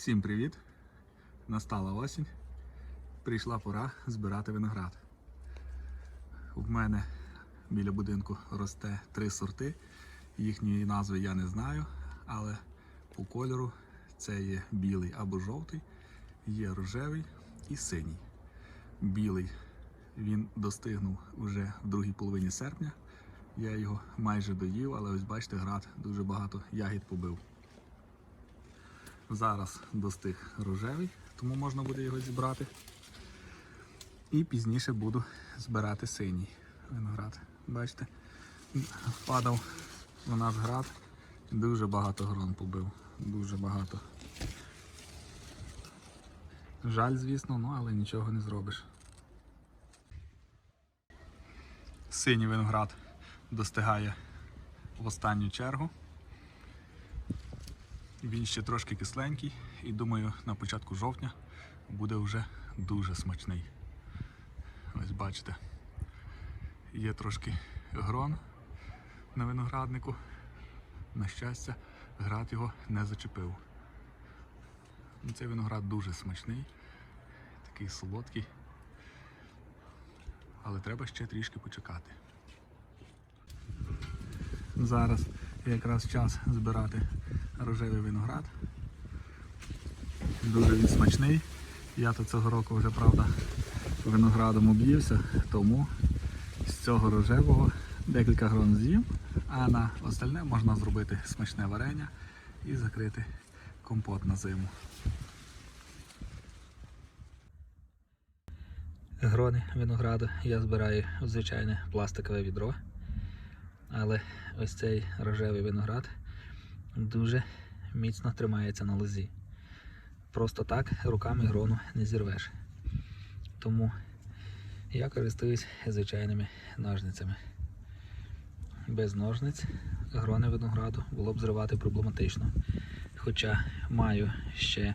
Всім привіт! Настала осінь. Прийшла пора збирати виноград. У мене біля будинку росте три сорти. Їхньої назви я не знаю, але по кольору це є білий або жовтий, є рожевий і синій. Білий він достигнув вже в другій половині серпня. Я його майже доїв, але ось бачите, град дуже багато ягід побив. Зараз достиг рожевий, тому можна буде його зібрати. І пізніше буду збирати синій виноград. Бачите, впадав у нас град, дуже багато грон побив. Дуже багато. Жаль, звісно, ну але нічого не зробиш. Синій виноград достигає в останню чергу. Він ще трошки кисленький і думаю, на початку жовтня буде вже дуже смачний. Ось бачите, є трошки грон на винограднику. На щастя, град його не зачепив. Ну, Цей виноград дуже смачний, такий солодкий. Але треба ще трішки почекати. Зараз якраз час збирати рожевий виноград. Дуже він смачний. Я то цього року вже, правда, виноградом об'ївся, тому з цього рожевого декілька грон з'їм, а на остальне можна зробити смачне варення і закрити компот на зиму. Грони винограду я збираю в звичайне пластикове відро. Але ось цей рожевий виноград дуже міцно тримається на лозі. Просто так руками грону не зірвеш. Тому я користуюсь звичайними ножницями. Без ножниць грони винограду було б зривати проблематично. Хоча маю ще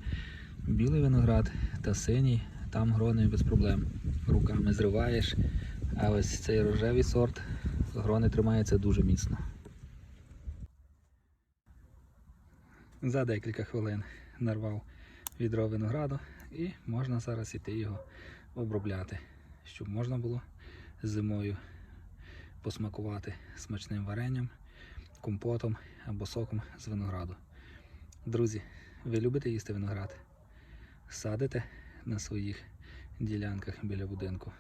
білий виноград та синій, там грони без проблем. Руками зриваєш, а ось цей рожевий сорт грони тримаються дуже міцно. За декілька хвилин нарвав відро винограду і можна зараз іти його обробляти, щоб можна було зимою посмакувати смачним варенням, компотом або соком з винограду. Друзі, ви любите їсти виноград? Садите на своїх ділянках біля будинку?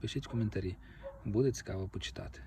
Пишіть коментарі, буде цікаво почитати.